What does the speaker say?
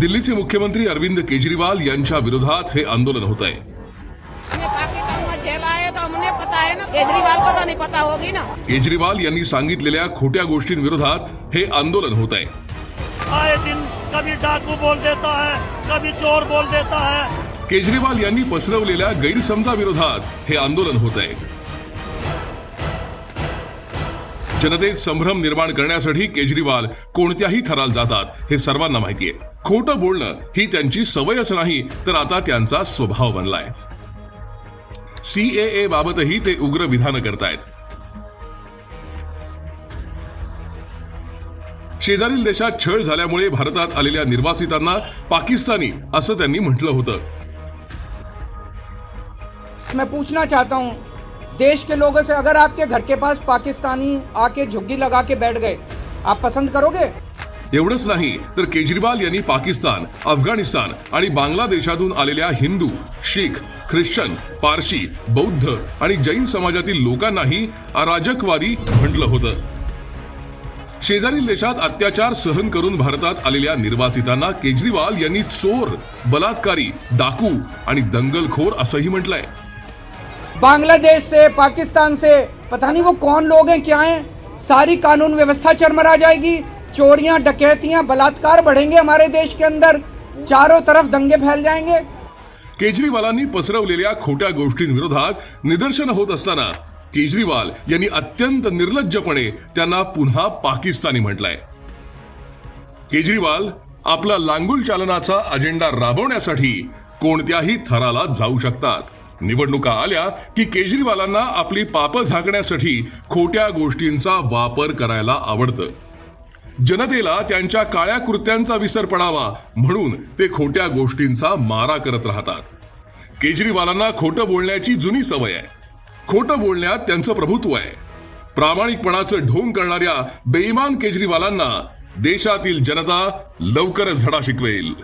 दिल्लीचे मुख्यमंत्री अरविंद केजरीवाल यांच्या विरोधात हे आंदोलन होत आहे. हमने पाकिस्तान में झेला है तो हमने पता है ना केजरीवाल को तो नहीं पता होगी ना। केजरीवाल यांनी सांगितलेल्या खोट्या गोष्टींविरोधात हे आंदोलन होत आहे. आए दिन कभी डाकू बोल देता है कभी चोर बोल देता है। केजरीवाल यांनी पसरवलेल्या गैरसमजाविरोधात हे आंदोलन होत आहे. जनतेत संभ्रम निर्माण करण्यासाठी केजरीवाल कोणत्याही थराला जातात हे सर्वांना माहितीये. खोटं बोलणं ही त्यांची सवयच नाही तर आता त्यांचा स्वभाव बनलाय. सीएए बाबतही ते उग्र विधानं करतायत. शेजारील देशात छळ झाल्यामुळे भारतात आलेल्या निर्वासितांना पाकिस्तानी असं त्यांनी म्हटलं होतं. मैं पूछना चाहता हूं देश के लोगों से अगर आपके घर के पास पाकिस्तानी आके झुग्गी लगा के बैठ गए आप पसंद करोगे? एवढंच नाही तर केजरीवाल यांनी पाकिस्तान अफगाणिस्तान आणि बांगलादेशातून आलेल्या हिंदू शीख ख्रिश्चन पारशी बौद्ध आणि जैन समाजातील लोकांनाही अराजकवादी म्हटलं होतं. शेजारील देशात अत्याचार सहन करून भारतात आलेल्या निर्वासितांना केजरीवाल यांनी चोर बलात्कारी डाकू आणि दंगलखोर असंही म्हटलंय. बांग्लादेश से पाकिस्तान से पता नहीं वो कौन लोग हैं क्या हैं? सारी कानून व्यवस्था चरमरा जाएगी। चोरियां डकैतियां बलात्कार बढ़ेंगे हमारे देश के अंदर। चारों तरफ दंगे फैल जाएंगे। केजरीवालांनी पसरवलेल्या खोट्या गोष्टींविरोधात निदर्शन होत असताना केजरीवाल यांनी अत्यंत निर्लज्जपणे त्यांना पुन्हा पाकिस्तानी म्हटलंय. केजरीवाल आपला लांगुल चालनाचा अजेंडा राबवण्यासाठी कोणत्याही थराला जाऊ शकतात. निवडणुका आल्या की केजरीवालांना आपली पापं झाकण्यासाठी खोट्या गोष्टींचा वापर करायला आवडतं. जनतेला त्यांच्या काळ्या कृत्यांचा विसर पडावा म्हणून ते खोट्या गोष्टींचा मारा करत राहतात. केजरीवालांना खोटं बोलण्याची जुनी सवय आहे. खोटं बोलण्यात त्यांचं प्रभुत्व आहे. प्रामाणिकपणाचं ढोंग करणाऱ्या बेईमान केजरीवालांना देशातील जनता लवकरच धडा शिकवेल.